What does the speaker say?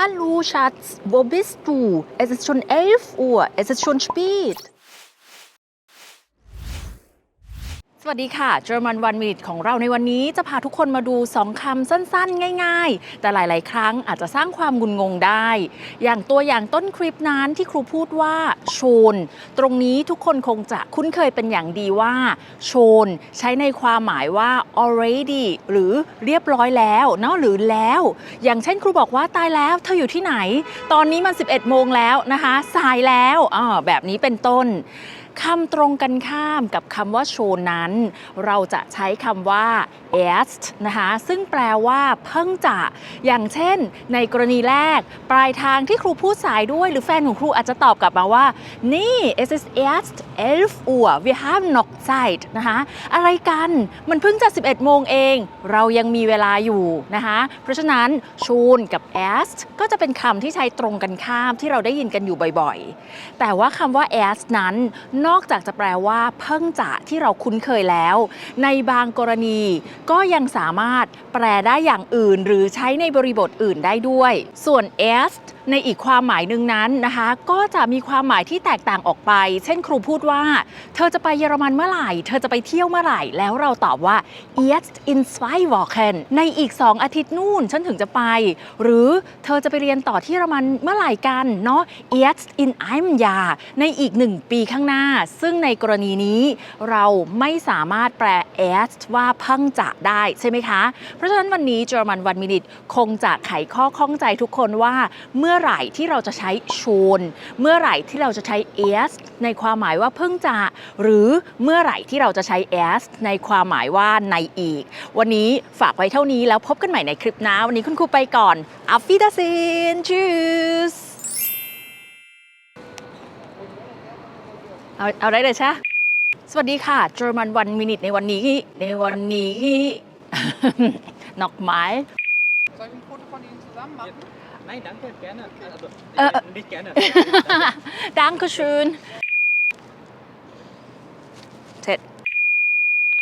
Hallo Schatz, wo bist du? Es ist schon 11 Uhr, es ist schon spät. สวัสดีค่ะ German One Minute ของเราในวันนี้จะพาทุกคนมาดู 2คำสั้นๆ ง่าย ๆ แต่หลาย ๆ ครั้งอาจจะสร้างความงุนงงได้ อย่างตัวอย่างต้นคลิปนั้นที่ครูพูดว่าโชน ตรงนี้ทุกคนคงจะคุ้นเคยเป็นอย่างดีว่าโชน ใช้ในความหมายว่า already หรือเรียบร้อยแล้วเนาะหรือแล้ว อย่างเช่นครูบอกว่าตายแล้ว เธออยู่ที่ไหน ตอนนี้มัน 11 โมงแล้วนะคะ สายแล้วอ่าแบบนี้เป็นต้น คำตรงกันข้ามกับคำว่าโชว์นั้น เราจะใช้คำว่า est นะคะซึ่งแปลว่าเพิ่งจะ อย่างเช่น ในกรณีแรก ปลายทางที่ครูพูดสายด้วย หรือแฟนของครูอาจจะตอบกลับมาว่า นี่ es ist erst 11 Uhr wir haben noch Zeit นะคะอะไรกันมันเพิ่งจะ 11 โมงเอง เรายังมีเวลาอยู่นะคะเพราะฉะนั้นชูนกับ est ก็จะเป็นคำที่ใช้ตรงกันข้ามที่เราได้ยินกันอยู่บ่อยๆ แต่ว่าคำว่า as นั้น นอกจากจะแปลว่า เพิ่งจะที่เราคุ้นเคยแล้ว ในบางกรณีก็ยังสามารถแปลได้อย่างอื่น หรือใช้ในบริบทอื่นได้ด้วย ส่วน as ในอีกความหมายหนึ่งนั้นนะคะ ก็จะมีความหมายที่แตกต่างออกไป เช่นครูพูดว่า เธอจะไปเยอรมันเมื่อไหร่ เธอจะไปเที่ยวเมื่อไหร่ แล้วเราตอบว่า jetzt in zwei Wochen ในอีก 2 อาทิตย์นู่นฉันถึงจะไป หรือเธอจะไปเรียนต่อที่เยอรมันเมื่อไหร่กันเนาะ jetzt in einem Jahr ในอีก 1 ปีข้างหน้า ซึ่งในกรณีนี้เราไม่สามารถแปล erst ว่าเพิ่งจะได้ใช่ไหมคะ เพราะฉะนั้นวันนี้ German One Minute คงจะไขข้อข้องใจทุกคนว่าเมื่อไหร่ที่เราจะใช้ schon เมื่อไหร่ที่เราจะใช้ erst ในความหมายว่าเพิ่งจะ หรือเมื่อไหร่ที่เราจะใช้ erst ในความหมายว่าในอีก วันนี้ฝากไว้เท่านี้แล้วพบกันใหม่ในคลิปหน้า วันนี้คุณครูไปก่อน Auf Wiedersehen Tschüss เอาเอาได้เลยใช่สวัสดีค่ะ German One Minute ในวันนี้ ในวันนี้นอกไม้ Soll ich ein Foto von Ihnen zusammen machen? Nein, danke, gerne. Also, Äh, nicht gerne. Dankeschön